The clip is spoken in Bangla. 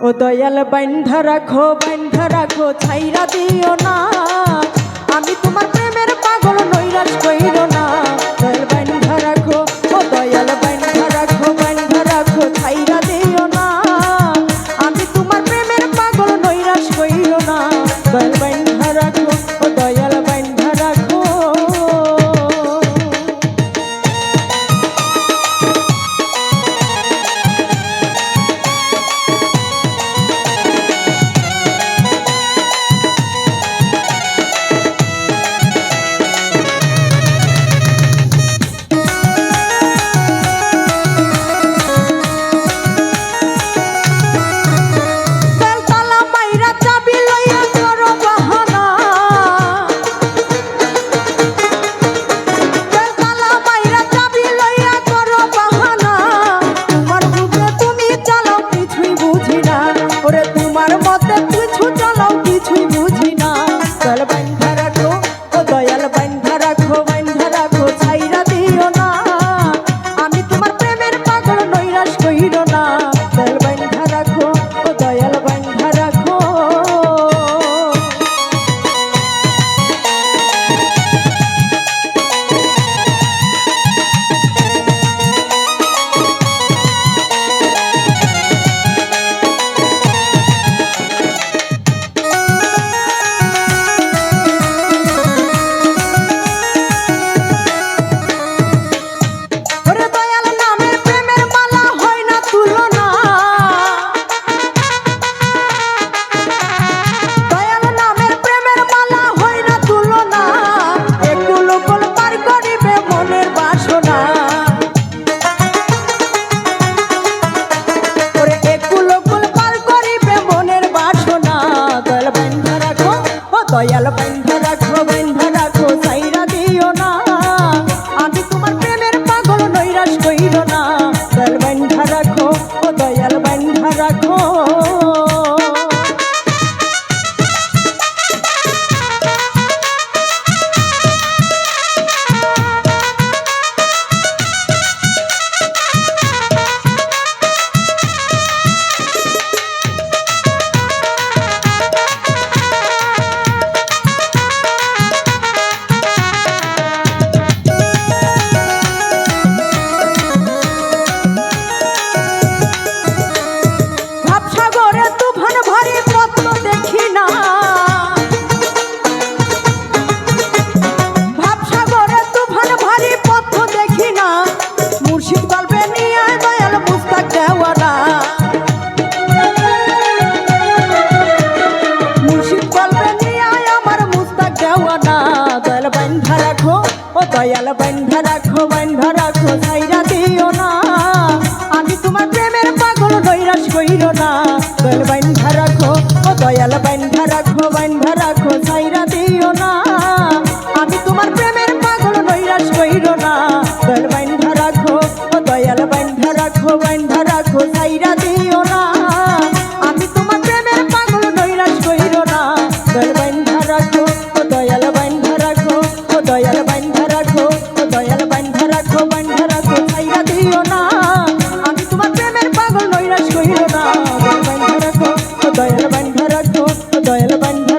ও দয়াল বাইন্ধা রাখো বাইন্ধা রাখো ছাইরা দিও না। আমি তোমার প্রেমের దయాల పంట రఘువంద দয়াল বান্ধা রাখো বান্ধা রাখো সাইরা দিও না। আমি তোমার প্রেমের পাগল, নৈরাশ কইরো না। দয়াল বান্ধা রাখো, ও দয়াল বান্ধা রাখো বান্ধা রাখো সাইরা দিও না। আমি তোমার প্রেমের পাগল, নৈরাশ কইরো না। দয়াল বান্ধা রাখো, ও দয়াল বান্ধা রাখো বান্ধা রাখো সাইরা দয়াল বান্ধা রাখো দয়াল বান্ধা